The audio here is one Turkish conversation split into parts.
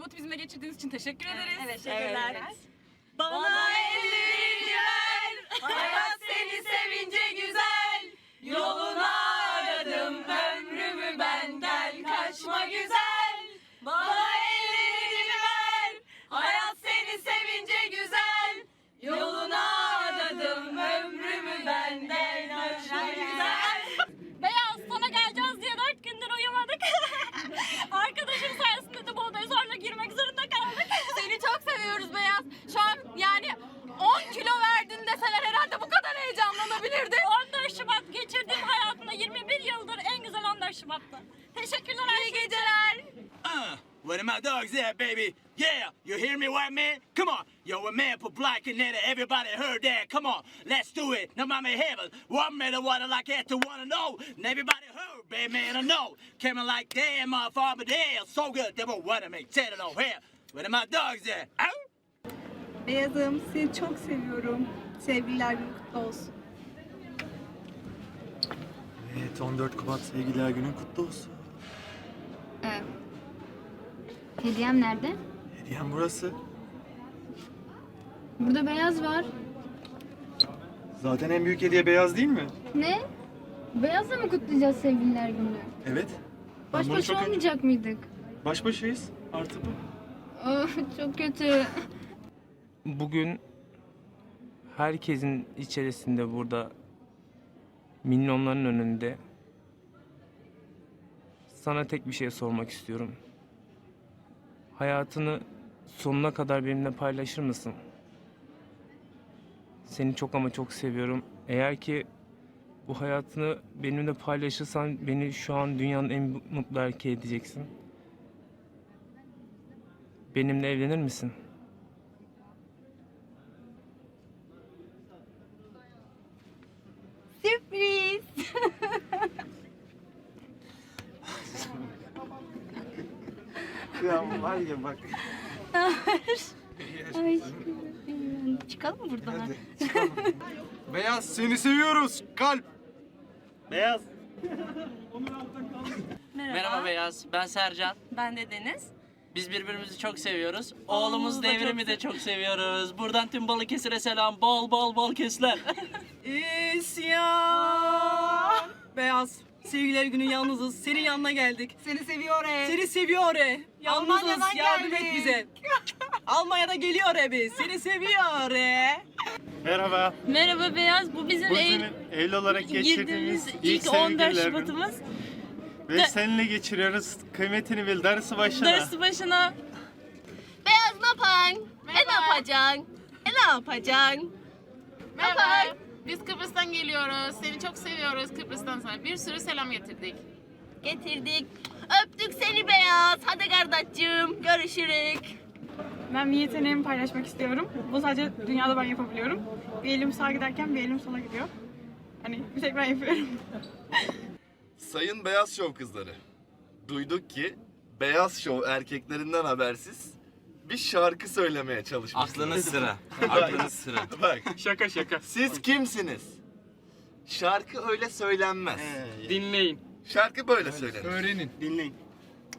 Şubat'ı bizimle geçirdiğiniz için teşekkür ederiz. Evet, teşekkürler. Evet. Bana ellerini ver, my dogs at, baby? Yeah, you hear me, white man? Come on. Yo, a man put black in there. Everybody heard that. Come on, let's do it. No mama heaven. One minute, what I like it to wanna know. And everybody heard, baby, man, I know. Coming like damn, my farmer there. So good, they won't wanna make ten no here. Where my dogs at? Ow! Beyazım seni çok seviyorum. Sevgililer günü kutlu olsun. Evet 14 Şubat sevgililer günün kutlu olsun. Ee, hediyem nerede? Hediyem burası. Burada beyaz var. Zaten en büyük hediye beyaz değil mi? Ne? Beyazla mı kutlayacağız sevgililer günü? Evet. Ben Baş bunu başa çok olmayacak mıydık? Baş başayız. Artı bu. Of, çok kötü. Bugün herkesin içerisinde burada milyonların önünde sana tek bir şey sormak istiyorum. Hayatını sonuna kadar benimle paylaşır mısın? Seni çok ama çok seviyorum. Eğer ki bu hayatını benimle paylaşırsan beni şu an dünyanın en mutlu erkeği edeceksin. Benimle evlenir misin? Ya bak. Ay, çıkalım mı buradan? Beyaz seni seviyoruz. Kalp. Beyaz. Merhaba Beyaz, ben Sercan. Ben de Deniz. Biz birbirimizi çok seviyoruz. Oğlumuz Devrim'i de çok seviyoruz. Buradan tüm Balıkesir'e selam. Bol bol bol kesler. İsyan. Beyaz. Sevgililer günü yalnızız. Senin yanına geldik. Seni seviyor e. Seni seviyor e. Yalnızız. Almanya'dan Yardım geldik. et bize. Almanya'da geliyor e biz. Seni seviyor e. Merhaba. Merhaba Beyaz. Bu bizim Bu ev- senin olarak geçirdiğimiz girdiğimiz ilk ilk 14 sevgililer günü. Şubat'ımız. Ve seninle geçiriyoruz. Kıymetini bil. Darısı başına. Darısı başına. Beyaz ne yapan? E ne yapacaksın? E ne yapacaksın? Merhaba. Biz Kıbrıs'tan geliyoruz. Seni çok seviyoruz Kıbrıs'tan sana. Bir sürü selam getirdik. Getirdik. Öptük seni Beyaz. Hadi kardeşim. Görüşürük. Ben bir yeteneğimi paylaşmak istiyorum. Bu sadece dünyada ben yapabiliyorum. Bir elim sağa giderken bir elim sola gidiyor. Hani bir tek ben yapıyorum. Sayın Beyaz Şov kızları. Duyduk ki Beyaz Şov erkeklerinden habersiz bir şarkı söylemeye çalışmışsınız. Aklınız sıra. Aklınız sıra. Bak Şaka şaka. siz kimsiniz? Şarkı öyle söylenmez. Dinleyin. Şarkı böyle söylenir. Öğrenin. Dinleyin.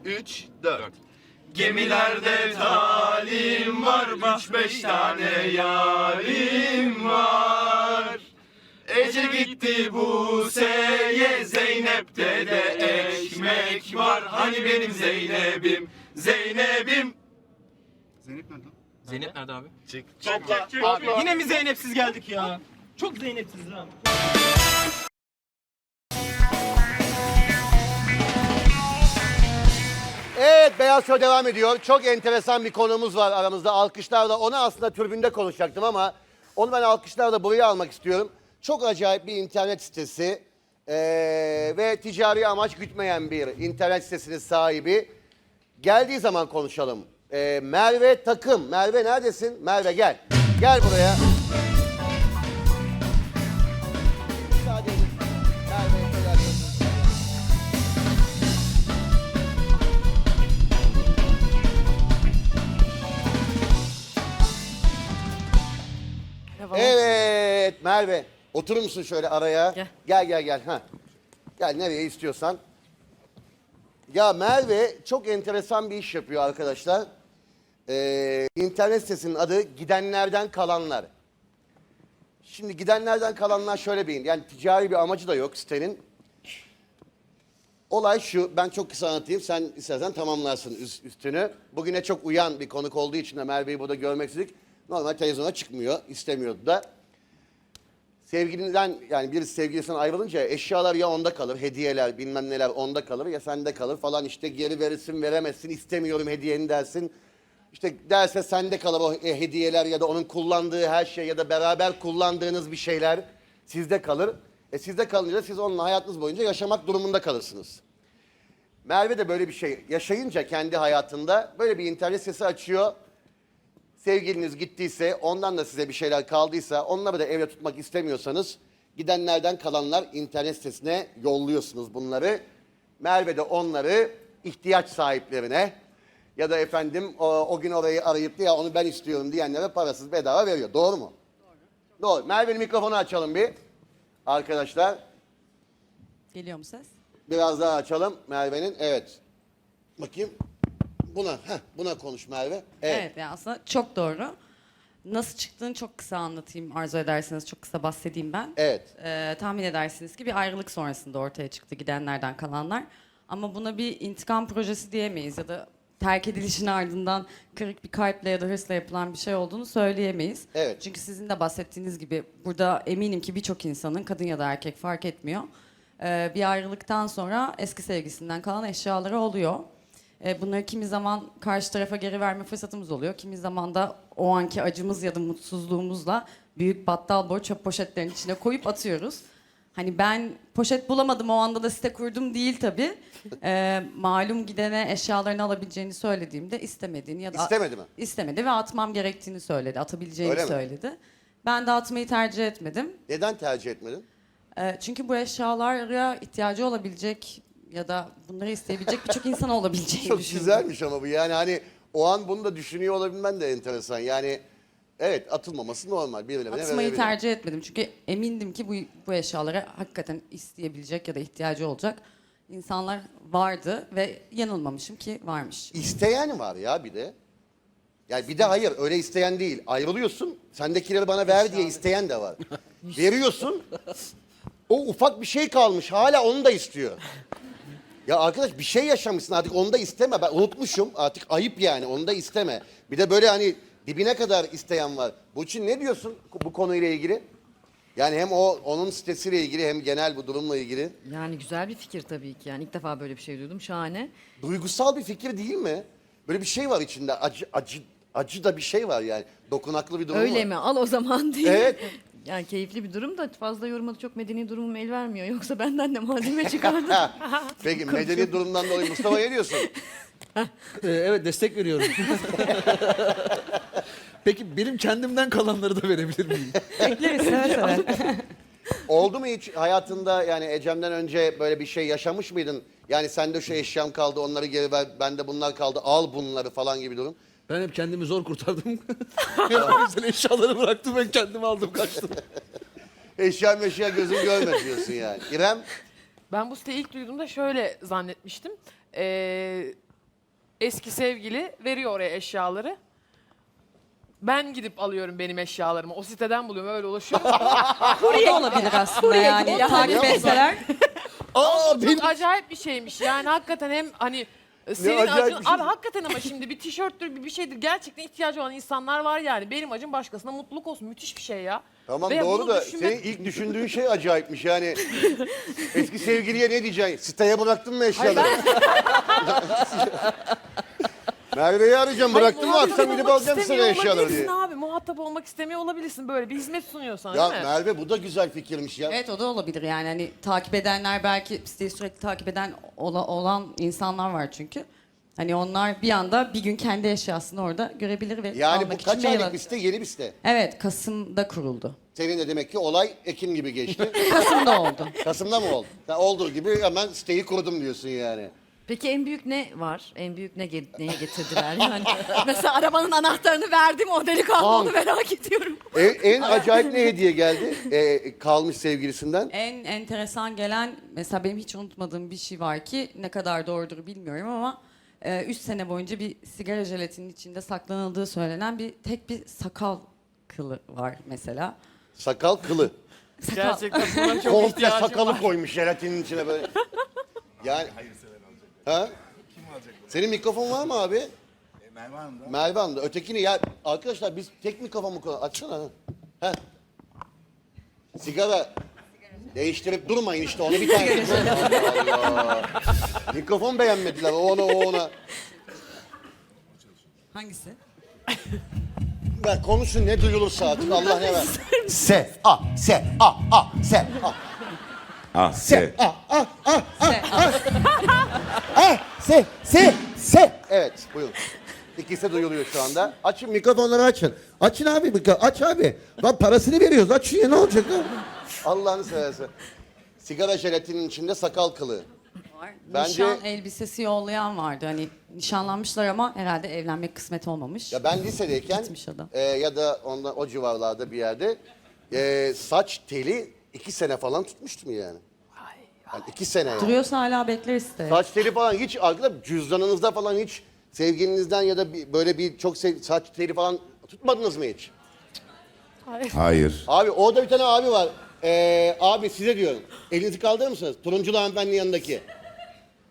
3, 4. Gemilerde talim var, üç beş tane yarim var. Ece gitti Buse'ye, Zeynep'te de ekmek var. Hani benim Zeynep'im, Zeynep'im. Zeynep nerede? Zeynep nerede abi? Çık, topla. Abi, Yine mi Zeynep'siz geldik ya? Çok Zeynep'siz lan. Evet Beyaz Show devam ediyor. Çok enteresan bir konumuz var aramızda. Alkışlarla onu aslında türbünde konuşacaktım ama onu ben alkışlarla buraya almak istiyorum. Çok acayip bir internet sitesi ee, ve ticari amaç gütmeyen bir internet sitesinin sahibi. Geldiği zaman konuşalım. Ee, Merve Takım. Merve neredesin? Merve gel. Gel buraya. Müsaade edin. Merve'ye söyler misin? Evet Merve. Oturur musun şöyle araya? Gel. Gel gel gel. Ha. Gel nereye istiyorsan. Ya Merve çok enteresan bir iş yapıyor arkadaşlar. Ee, internet sitesinin adı Gidenlerden Kalanlar. Şimdi gidenlerden kalanlar şöyle bir yani ticari bir amacı da yok sitenin. Olay şu, ben çok kısa anlatayım, sen istersen tamamlarsın üst- üstünü. Bugüne çok uyan bir konuk olduğu için de Merve'yi burada görmek istedik. Normal televizyona çıkmıyor, istemiyordu da. Sevgilinden yani bir sevgilisinden ayrılınca eşyalar ya onda kalır, hediyeler bilmem neler onda kalır ya sende kalır falan işte geri verirsin veremezsin istemiyorum hediyeni dersin. İşte derse sende kalır o e, hediyeler ya da onun kullandığı her şey ya da beraber kullandığınız bir şeyler sizde kalır. E sizde kalınca siz onunla hayatınız boyunca yaşamak durumunda kalırsınız. Merve de böyle bir şey yaşayınca kendi hayatında böyle bir internet sitesi açıyor. Sevgiliniz gittiyse, ondan da size bir şeyler kaldıysa, onları da evde tutmak istemiyorsanız gidenlerden kalanlar internet sitesine yolluyorsunuz bunları. Merve de onları ihtiyaç sahiplerine ya da efendim o, o gün orayı arayıp ya onu ben istiyorum diyenlere parasız bedava veriyor. Doğru mu? Doğru. Doğru. Merve'nin mikrofonu açalım bir. Arkadaşlar Geliyor mu ses? biraz daha açalım Merve'nin. Evet. Bakayım. Buna, heh, buna konuş Merve. Evet. Evet, yani aslında çok doğru. Nasıl çıktığını çok kısa anlatayım arzu ederseniz çok kısa bahsedeyim ben. Evet. Ee, tahmin edersiniz ki bir ayrılık sonrasında ortaya çıktı gidenlerden kalanlar. Ama buna bir intikam projesi diyemeyiz ya da terk edilişin ardından kırık bir kalple ya da hırsla yapılan bir şey olduğunu söyleyemeyiz. Evet. Çünkü sizin de bahsettiğiniz gibi burada eminim ki birçok insanın kadın ya da erkek fark etmiyor. Ee, bir ayrılıktan sonra eski sevgisinden kalan eşyaları oluyor. Ee, bunları kimi zaman karşı tarafa geri verme fırsatımız oluyor. Kimi zaman da o anki acımız ya da mutsuzluğumuzla büyük battal boy çöp poşetlerinin içine koyup atıyoruz. Hani ben poşet bulamadım o anda da site kurdum değil tabii. Ee, malum gidene eşyalarını alabileceğini söylediğimde istemediğini ya da İstemedi mi? istemedi ve atmam gerektiğini söyledi. Atabileceğini Öyle mi? söyledi. Ben de atmayı tercih etmedim. Neden tercih etmedin? Ee, çünkü bu eşyalara ihtiyacı olabilecek ya da bunları isteyebilecek birçok insan olabileceğini Çok düşündüm. güzelmiş ama bu yani hani o an bunu da düşünüyor olabilmen de enteresan. Yani evet atılmaması normal. Birilerine Atmayı tercih etmedim çünkü emindim ki bu, bu eşyaları hakikaten isteyebilecek ya da ihtiyacı olacak insanlar vardı ve yanılmamışım ki varmış. İsteyen var ya bir de. Yani bir de hayır öyle isteyen değil. Ayrılıyorsun sendekileri bana ver diye isteyen de var. Veriyorsun o ufak bir şey kalmış hala onu da istiyor. Ya arkadaş bir şey yaşamışsın artık onu da isteme. Ben unutmuşum artık ayıp yani onu da isteme. Bir de böyle hani dibine kadar isteyen var. Bu için ne diyorsun bu konuyla ilgili? Yani hem o onun sitesiyle ilgili hem genel bu durumla ilgili. Yani güzel bir fikir tabii ki. Yani ilk defa böyle bir şey duydum. Şahane. Duygusal bir fikir değil mi? Böyle bir şey var içinde. Acı acı acı da bir şey var yani. Dokunaklı bir durum var. Öyle mi? Al o zaman diye. Evet. Yani keyifli bir durum da fazla yoruma da çok medeni durumum el vermiyor. Yoksa benden de malzeme çıkardı. Peki medeni durumdan dolayı Mustafa ne diyorsun? Ee, evet destek veriyorum. Peki benim kendimden kalanları da verebilir miyim? Bekleriz seve seve. Oldu mu hiç hayatında yani Ecem'den önce böyle bir şey yaşamış mıydın? Yani sende şu eşyam kaldı onları geri ver, bende bunlar kaldı al bunları falan gibi durum. Ben hep kendimi zor kurtardım. o yüzden eşyaları bıraktım ben kendimi aldım kaçtım. Eşya meşya gözüm görmez diyorsun yani. İrem Ben bu siteyi ilk duyduğumda şöyle zannetmiştim. Ee, eski sevgili veriyor oraya eşyaları. Ben gidip alıyorum benim eşyalarımı. O siteden buluyorum öyle ulaşıyorum. O da olabilir aslında yani. Takip etseler. Aa Çok benim acayip bir şeymiş. Yani hakikaten hem hani senin acayip acın... bir şey. Abi hakikaten ama şimdi bir tişörttür bir bir şeydir. Gerçekten ihtiyacı olan insanlar var yani. Benim acım başkasına mutluluk olsun. Müthiş bir şey ya. Tamam Ve doğru bunu da düşünmek- senin ilk düşündüğün şey acayipmiş yani. Eski sevgiliye ne diyeceksin? Siteye bıraktın mı eşyaları? Merve'yi arayacağım bıraktın mı Hayır, akşam muhatap gidip olmak alacağım sana istemiyor eşyaları olabilirsin diye. abi. Muhatap olmak istemiyor olabilirsin böyle. Bir hizmet sunuyor sana Ya değil mi? Merve bu da güzel fikirmiş ya. Evet o da olabilir yani hani takip edenler belki siteyi sürekli takip eden ola- olan insanlar var çünkü. Hani onlar bir anda bir gün kendi eşyasını orada görebilir ve Yani almak bu kaç mail aylık bir site? Yeni bir site. Evet Kasım'da kuruldu. Senin de demek ki olay Ekim gibi geçti. Kasım'da oldu. Kasım'da mı oldu? Ha, olduğu gibi hemen siteyi kurdum diyorsun yani. Peki en büyük ne var? En büyük ne ge- neye getirdiler yani? Mesela arabanın anahtarını verdim o delikanlı onu merak ediyorum. En, en acayip ne hediye geldi? Ee, kalmış sevgilisinden. En enteresan gelen mesela benim hiç unutmadığım bir şey var ki ne kadar doğrudur bilmiyorum ama 3 sene boyunca bir sigara jelatinin içinde saklanıldığı söylenen bir tek bir sakal kılı var mesela. Sakal kılı. Sakal. Gerçekten buna çok Komple ihtiyacım sakalı var. koymuş jelatinin içine böyle. Yani. Ha? Senin mikrofon var mı abi? Merve Hanım da. Merve Hanım da. Ötekini ya arkadaşlar biz tek mikrofon mu kullan? Açsana. Ha. Sigara. Değiştirip durmayın işte onu bir tane. Allah Allah. Mikrofon beğenmediler. O ona o ona. Hangisi? Ver konuşun ne duyulursa artık Allah ne ver. Se a se a a se a. Ah Se a a a a a se se se. Evet buyurun. İkisi de duyuluyor şu anda. Açın mikrofonları açın. Açın abi mikro- aç abi. Lan parasını veriyoruz aç ya ne olacak ha? Allah'ını seversen. Sigara jelatinin içinde sakal kılı. Var. Bence- Nişan elbisesi yollayan vardı. Hani nişanlanmışlar ama herhalde evlenmek kısmet olmamış. Ya ben lisedeyken Gitmiş adam. e, ya da ondan o civarlarda bir yerde e, saç teli iki sene falan tutmuştum yani. Yani iki sene yani. Duruyorsa hala bekleriz de. Saç teli falan hiç arkada cüzdanınızda falan hiç sevgilinizden ya da bir, böyle bir çok sev- saç teli falan tutmadınız mı hiç? Hayır. Abi orada bir tane abi var. Ee, abi size diyorum. Elinizi kaldırır mısınız? Turunculu hanımefendinin yanındaki.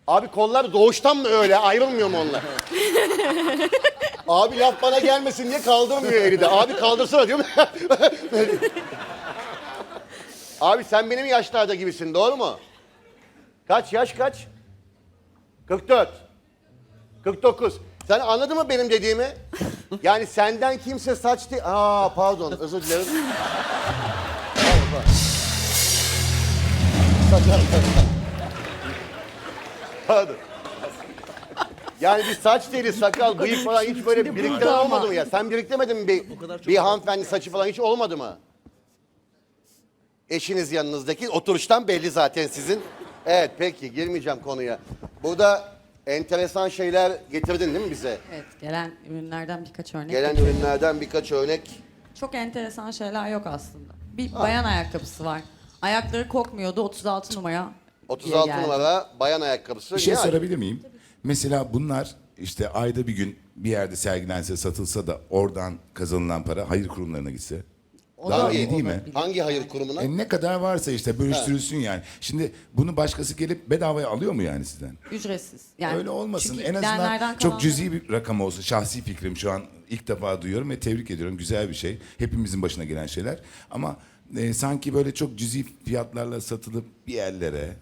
Abi kollar doğuştan mı öyle? Ayrılmıyor mu onlar? abi laf bana gelmesin diye kaldırmıyor eli de. Abi kaldırsana diyorum. abi sen benim yaşlarda gibisin doğru mu? Kaç yaş kaç? 44. 49. Sen anladın mı benim dediğimi? Yani senden kimse saç değil... Aa pardon özür dilerim. Pardon. Yani bir saç teli, sakal, bıyık falan hiç böyle biriktiren olmadı mı ya? Sen biriktirmedin mi bir, bir hanımefendi saçı falan hiç olmadı mı? Eşiniz yanınızdaki oturuştan belli zaten sizin. Evet peki girmeyeceğim konuya. Burada enteresan şeyler getirdin değil mi bize? Evet gelen ürünlerden birkaç örnek. Gelen getiriyorum. ürünlerden birkaç örnek. Çok enteresan şeyler yok aslında. Bir bayan ayakkabısı var. Ayakları kokmuyordu 36 numara. diye 36 geldi. numara bayan ayakkabısı. Bir şey Yani sorabilir miyim? Mesela bunlar işte ayda bir gün bir yerde sergilense satılsa da oradan kazanılan para hayır kurumlarına gitse. O Daha da iyi değil mi? Hangi hayır kurumuna? E ne kadar varsa işte bölüştürülsün yani. Şimdi bunu başkası gelip bedavaya alıyor mu yani sizden? Ücretsiz. Yani Öyle olmasın. çünkü En azından gidenlerden çok cüzi bir rakam olsun. Şahsi fikrim şu an ilk defa duyuyorum ve tebrik ediyorum. Güzel bir şey. Hepimizin başına gelen şeyler. Ama e, sanki böyle çok cüzi fiyatlarla satılıp bir yerlere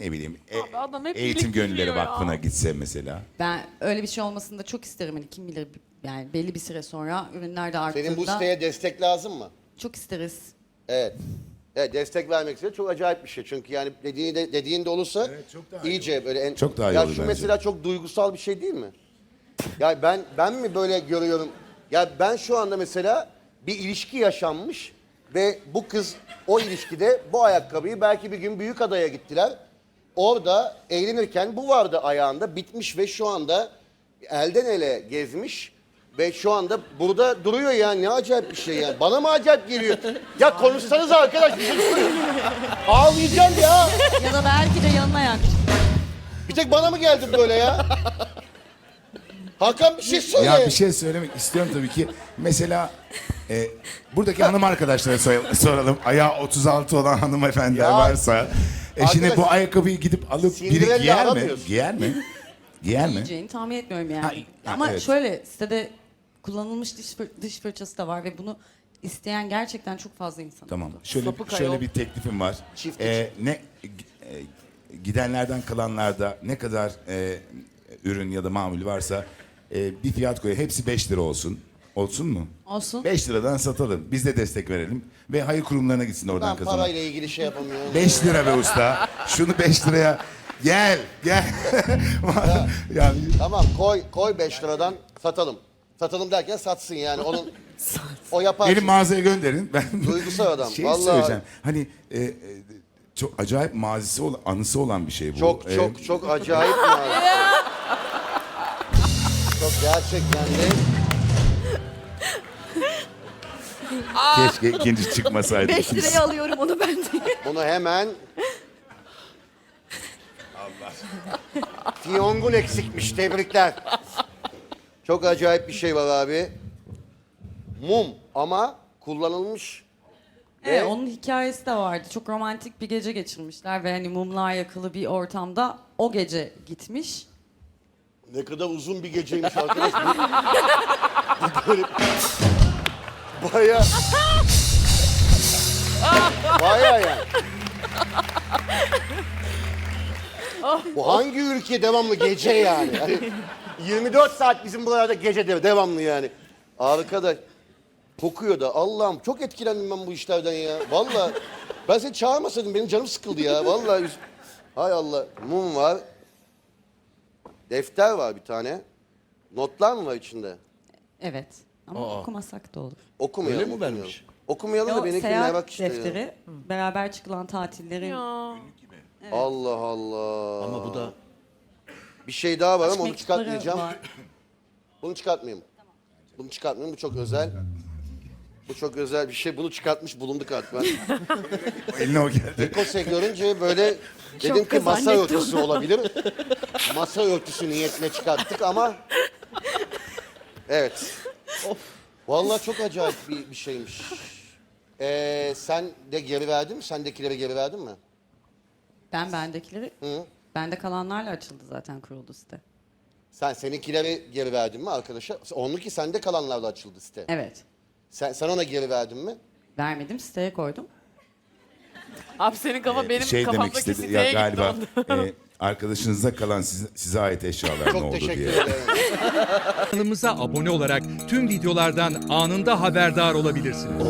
ne bileyim e, Abi adam hep Eğitim Gönülleri biriktiriyor ya. Vakfı'na gitse mesela. Ben öyle bir şey olmasını da çok isterim. Hani kim bilir yani belli bir süre sonra ürünler de arttığında Senin bu siteye destek lazım mı? Çok isteriz. Evet. Evet destek vermek istiyor. Çok acayip bir şey. Çünkü yani dediğin de, dediğin de olursa çok daha iyi iyice böyle en... Çok daha iyi ya olur şu bence. mesela çok duygusal bir şey değil mi? Ya ben ben mi böyle görüyorum? Ya ben şu anda mesela bir ilişki yaşanmış ve bu kız o ilişkide bu ayakkabıyı belki bir gün büyük adaya gittiler. Orada eğlenirken bu vardı ayağında bitmiş ve şu anda elden ele gezmiş ve şu anda burada duruyor ya ne acayip bir şey yani. Bana mı acayip geliyor? Ya konuşsanız arkadaş bir şey söyleyeyim. Ağlayacağım ya. ya da belki de yanına yak. Bir tek bana mı geldi böyle ya? Hakan bir şey söyle. Ya bir şey söylemek istiyorum tabii ki. Mesela e, buradaki hanım arkadaşlara sor- soralım. Ayağı 36 olan hanımefendiler Ya, varsa. E şimdi arkadaş, bu ayakkabıyı gidip alıp biri giyer mi? alamıyorsun. Giyer mi? Giyer mi? Yiyeceğini tahmin etmiyorum yani. Ha, ha, Ama evet. şöyle sitede kullanılmış diş, fır- diş fırçası da var ve bunu isteyen gerçekten çok fazla insan. Tamam. oldu. Şöyle Sapık şöyle ayol. bir teklifim var. Çift E, ne e, gidenlerden kalanlarda ne kadar e, ürün ya da mamul varsa e, bir fiyat koy. Hepsi 5 lira olsun. Olsun mu? Olsun. 5 liradan satalım. Biz de destek verelim. Ve hayır kurumlarına gitsin oradan Ben kazanan. parayla ilgili şey yapamıyorum. 5 lira be usta. Şunu 5 liraya gel gel. yani Tamam koy koy 5 liradan satalım. Satalım derken satsın yani onun o yapar. benim mağazaya gönderin. Ben Duygusal adam, Şey vallahi. söyleyeceğim. Hani e, e, çok acayip mazisi olan, anısı olan bir şey bu. Çok E, çok çok acayip yani. çok gerçekten de Keşke ikinci çıkmasaydı. 5 liraya alıyorum onu ben de. bunu hemen Fiyongun eksikmiş. Tebrikler. Çok acayip bir şey var abi. Mum ama kullanılmış. Evet, Ve- onun hikayesi de vardı. Çok romantik bir gece geçirmişler ve hani mumlar yakılı bir ortamda o gece gitmiş. Ne kadar uzun bir geceymiş arkadaş. Bu- Bu böyle... Baya... Baya yani. Bu hangi ülke devamlı gece yani? Hani 24 saat bizim buralarda gece de devamlı yani. Arkadaş kokuyor da Allah'ım çok etkilendim ben bu işlerden ya. Vallahi ben seni çağırmasaydım benim canım sıkıldı ya. Vallahi üz- hay Allah mum var. Defter var bir tane. Notlar mı var içinde? Evet. Ama Aa. okumasak da olur. Okumayalım. Öyle mi okumayalım. vermiş? Okumayalım da Yo, benimki seyahat merak işte ya. defteri, beraber çıkılan tatillerin Ya. Allah Allah. Ama bu da Bir şey daha var ama onu mektupları çıkartmayacağım. var. Bunu çıkartmayayım. Bunu çıkartmayayım. Bu çok özel. Bu çok özel bir şey. Bunu çıkartmış bulunduk artık ben. Eline o geldi. Dekose görünce böyle dedim ki masa zannettim. örtüsü olabilir. masa örtüsü niyetine çıkarttık ama evet. Vallahi çok acayip bir, bir şeymiş. Ee, sen de geri verdin mi? Sendekileri geri verdin mi? Ben bendekileri, Hı? bende kalanlarla açıldı zaten kuruldu site. Sen seninkileri geri verdin mi arkadaşa? Onunki sende kalanlarla açıldı site. Evet. Sen, sen ona geri verdin mi? Vermedim siteye koydum. Abi senin kafa benim şey demek kafamdaki istedi siteye ya gitti galiba e, arkadaşınıza kalan size, size ait eşyalar ne Çok oldu teşekkür diye. ederim. Kanalımıza abone olarak tüm videolardan anında haberdar olabilirsiniz.